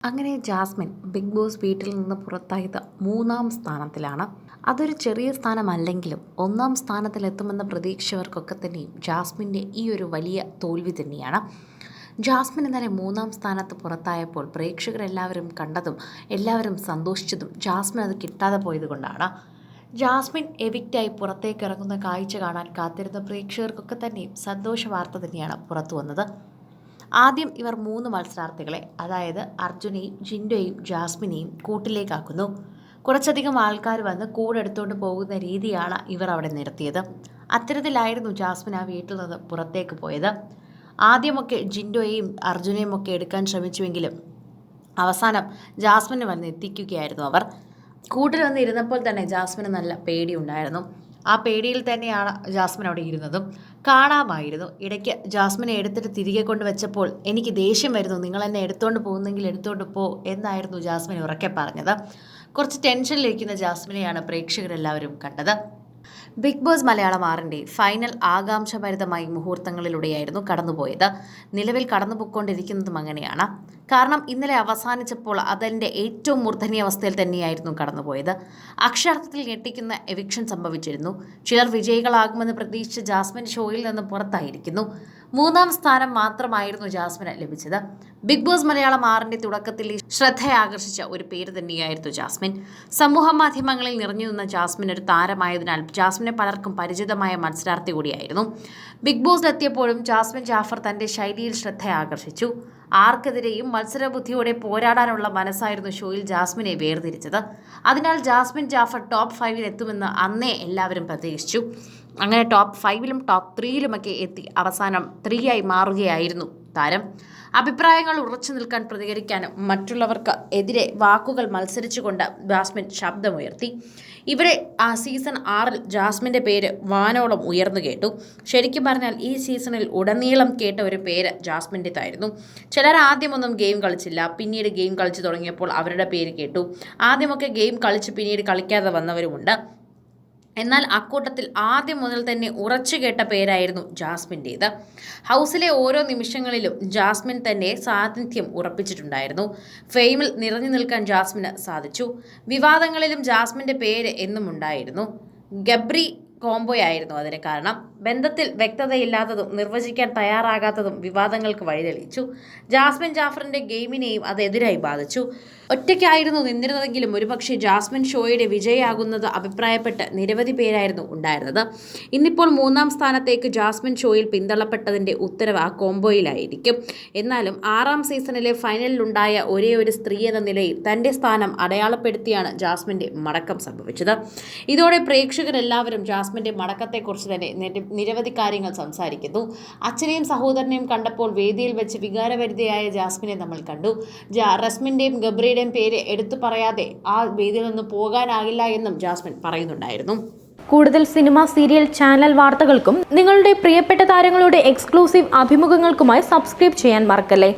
അങ്ങനെ Jasmine big boss വീട്ടിൽ നിന്ന് പുറത്തായത് മൂന്നാം സ്ഥാനത്തിലാണ്. അതൊരു ചെറിയ സ്ഥാനമല്ലെങ്കിലും ഒന്നാം സ്ഥാനത്തിലെത്തുമെന്ന പ്രതീക്ഷവർക്കൊക്കെ തന്നെയും ജാസ്മിന്റെ ഈ ഒരു വലിയ തോൽവി തന്നെയാണ്. ജാസ്മിൻ ഇന്നലെ മൂന്നാം സ്ഥാനത്ത് പുറത്തായപ്പോൾ പ്രേക്ഷകരെല്ലാവരും കണ്ടതും എല്ലാവരും സന്തോഷിച്ചതും ജാസ്മിൻ അത് കിട്ടാതെ പോയതുകൊണ്ടാണ് ജാസ്മിൻ എവിക്റ്റായി പുറത്തേക്ക് ഇറങ്ങുന്ന കാഴ്ച കാണാൻ കാത്തിരുന്ന പ്രേക്ഷകർക്കൊക്കെ തന്നെയും സന്തോഷ വാർത്ത തന്നെയാണ് പുറത്തു വന്നത്. ആദ്യം ഇവർ മൂന്ന് മത്സരാർത്ഥികളെ അതായത് അർജുനെയും ജിൻഡോയും ജാസ്മിനെയും കൂട്ടിലേക്കാക്കുന്നു. കുറച്ചധികം ആൾക്കാർ വന്ന് കൂടെടുത്തുകൊണ്ട് പോകുന്ന രീതിയാണ് ഇവർ അവിടെ നിർത്തിയത്. അത്തരത്തിലായിരുന്നു ജാസ്മിൻ ആ വീട്ടിൽ നിന്ന് പുറത്തേക്ക് പോയത്. ആദ്യമൊക്കെ ജിൻഡോയെയും അർജുനെയും ഒക്കെ എടുക്കാൻ ശ്രമിച്ചുവെങ്കിലും അവസാനം ജാസ്മിന് വന്ന് എത്തിക്കുകയായിരുന്നു അവർ. കൂട്ടിൽ വന്ന് ഇരുന്നപ്പോൾ തന്നെ ജാസ്മിന് നല്ല പേടിയുണ്ടായിരുന്നു ആ പേടിയിൽ തന്നെയാണ് ജാസ്മിൻ അവിടെ ഇരുന്നതും. കാണാമായിരുന്നു. ഇടയ്ക്ക് ജാസ്മിനെ എടുത്തിട്ട് തിരികെ കൊണ്ട് വെച്ചപ്പോൾ എനിക്ക് ദേഷ്യം വരുന്നു. നിങ്ങൾ എന്നെ എടുത്തുകൊണ്ട് പോകുന്നെങ്കിൽ എടുത്തുകൊണ്ട് പോ എന്നായിരുന്നു ജാസ്മിൻ ഉറക്കെ പറഞ്ഞത്. കുറച്ച് ടെൻഷനിലിരിക്കുന്ന ജാസ്മിനെയാണ് പ്രേക്ഷകരെല്ലാവരും കണ്ടത്. ബിഗ് ബോസ് മലയാളം ആറിന്റെ ഫൈനൽ ആകാംക്ഷഭരിതമായി മുഹൂർത്തങ്ങളിലൂടെയായിരുന്നു കടന്നുപോയത്. നിലവിൽ കടന്നുപോയിക്കൊണ്ടിരിക്കുന്നതും അങ്ങനെയാണ്. കാരണം ഇന്നലെ അവസാനിച്ചപ്പോൾ അതിന്റെ ഏറ്റവും മൂർധനീയ അവസ്ഥയിൽ തന്നെയായിരുന്നു കടന്നുപോയത്. അക്ഷരാർത്ഥത്തിൽ ഞെട്ടിക്കുന്ന എവിക്ഷൻ സംഭവിച്ചിരുന്നു. ചിലർ വിജയികളാകുമെന്ന് പ്രതീക്ഷിച്ച ജാസ്മിൻ ഷോയിൽ നിന്ന് പുറത്തായിരിക്കുന്നു. മൂന്നാം സ്ഥാനം മാത്രമായിരുന്നു ജാസ്മിന് ലഭിച്ചത്. ബിഗ് ബോസ് മലയാളം ആറിന്റെ തുടക്കത്തിൽ ശ്രദ്ധയാകർഷിച്ച ഒരു പേര് തന്നെയായിരുന്നു ജാസ്മിൻ. സമൂഹ മാധ്യമങ്ങളിൽ നിറഞ്ഞു നിന്ന ജാസ്മിൻ ഒരു താരമായതിനാൽ ജാസ്മിനെ പലർക്കും പരിചിതമായ മത്സരാർത്ഥി കൂടിയായിരുന്നു. ബിഗ് ബോസിലെത്തിയപ്പോഴും ജാസ്മിൻ ജാഫർ തന്റെ ശൈലിയിൽ ശ്രദ്ധ ആകർഷിച്ചു ആർക്കെതിരെയും മത്സരബുദ്ധിയോടെ പോരാടാനുള്ള മനസ്സായിരുന്നു ഷോയിൽ ജാസ്മിനെ വേർതിരിച്ചത്. അതിനാൽ ജാസ്മിൻ ജാഫർ ടോപ്പ് ഫൈവിൽ എത്തുമെന്ന് അന്നേ എല്ലാവരും പ്രതീക്ഷിച്ചു. അങ്ങനെ ടോപ്പ് ഫൈവിലും ടോപ്പ് ത്രീയിലുമൊക്കെ എത്തി അവസാനം ത്രീയായി മാറുകയായിരുന്നു താരം. അഭിപ്രായങ്ങൾ ഉറച്ചു നിൽക്കാൻ പ്രതികരിക്കാനും മറ്റുള്ളവർക്ക് എതിരെ വാക്കുകൾ മത്സരിച്ചുകൊണ്ട് ജാസ്മിൻ ശബ്ദമുയർത്തി. ഇവിടെ ആ സീസൺ ആറിൽ ജാസ്മിന്റെ പേര് വാനോളം ഉയർന്നു കേട്ടു. ശരിക്കും പറഞ്ഞാൽ ഈ സീസണിൽ ഉടനീളം കേട്ട ഒരു പേര് ജാസ്മിന്റെതായിരുന്നു. ചിലർ ആദ്യമൊന്നും ഗെയിം കളിച്ചില്ല. പിന്നീട് ഗെയിം കളിച്ചു തുടങ്ങിയപ്പോൾ അവരുടെ പേര് കേട്ടു. ആദ്യമൊക്കെ ഗെയിം കളിച്ച് പിന്നീട് കളിക്കാതെ വന്നവരുമുണ്ട്. എന്നാൽ അക്കൂട്ടത്തിൽ ആദ്യം മുതൽ തന്നെ ഉറച്ചു കേട്ട പേരായിരുന്നു ജാസ്മിന്റേത്. ഹൗസിലെ ഓരോ നിമിഷങ്ങളിലും ജാസ്മിൻ തന്നെ സാന്നിധ്യം ഉറപ്പിച്ചിട്ടുണ്ടായിരുന്നു. ഫെയിമിൽ നിറഞ്ഞു നിൽക്കാൻ ജാസ്മിന് സാധിച്ചു. വിവാദങ്ങളിലും ജാസ്മിന്റെ പേര് എന്നും ഉണ്ടായിരുന്നു ഗബ്രി കോംബോയായിരുന്നു അതിന് കാരണം. ബന്ധത്തിൽ വ്യക്തതയില്ലാത്തതും നിർവചിക്കാൻ തയ്യാറാകാത്തതും വിവാദങ്ങൾക്ക് വഴിതെളിച്ചു. ജാസ്മിൻ ജാഫറിന്റെ ഗെയിമിനെയും അത് എതിരായി ബാധിച്ചു. ഒറ്റയ്ക്കായിരുന്നു നിന്നിരുന്നതെങ്കിലും ഒരുപക്ഷെ ജാസ്മിൻ ഷോയുടെ വിജയമാകുന്നത് അഭിപ്രായപ്പെട്ട് നിരവധി പേരായിരുന്നു ഉണ്ടായിരുന്നത്. ഇന്നിപ്പോൾ മൂന്നാം സ്ഥാനത്തേക്ക് ജാസ്മിൻ ഷോയിൽ പിന്തള്ളപ്പെട്ടതിന്റെ ഉത്തരവ് ആ കോംബോയിലായിരിക്കും. എന്നാലും ആറാം സീസണിലെ ഫൈനലിലുണ്ടായ ഒരേ ഒരു സ്ത്രീ എന്ന നിലയിൽ തന്റെ സ്ഥാനം അടയാളപ്പെടുത്തിയാണ് ജാസ്മിന്റെ മടക്കം സംഭവിച്ചത്. ഇതോടെ പ്രേക്ഷകരെല്ലാവരും ജാസ്മിന്റെ മടക്കത്തെക്കുറിച്ച് തന്നെ നിര- നിരവധി കാര്യങ്ങൾ സംസാരിക്കുന്നു. അച്ഛനെയും സഹോദരനെയും കണ്ടപ്പോൾ വേദിയിൽ വെച്ച് വികാരവരിതയായ ജാസ്മിനെ നമ്മൾ കണ്ടു. ജാ റസ്മിന്റെയും ഗബ്രിയുടെയും പേര് എടുത്തു പറയാതെ ആ വേദിയിൽ നിന്ന് പോകാനാകില്ല എന്നും ജാസ്മിൻ പറയുന്നുണ്ടായിരുന്നു. കൂടുതൽ സിനിമ സീരിയൽ ചാനൽ വാർത്തകൾക്കും നിങ്ങളുടെ പ്രിയപ്പെട്ട താരങ്ങളുടെ എക്സ്ക്ലൂസീവ് അഭിമുഖങ്ങൾക്കുമായി സബ്സ്ക്രൈബ് ചെയ്യാൻ മറക്കല്ലേ?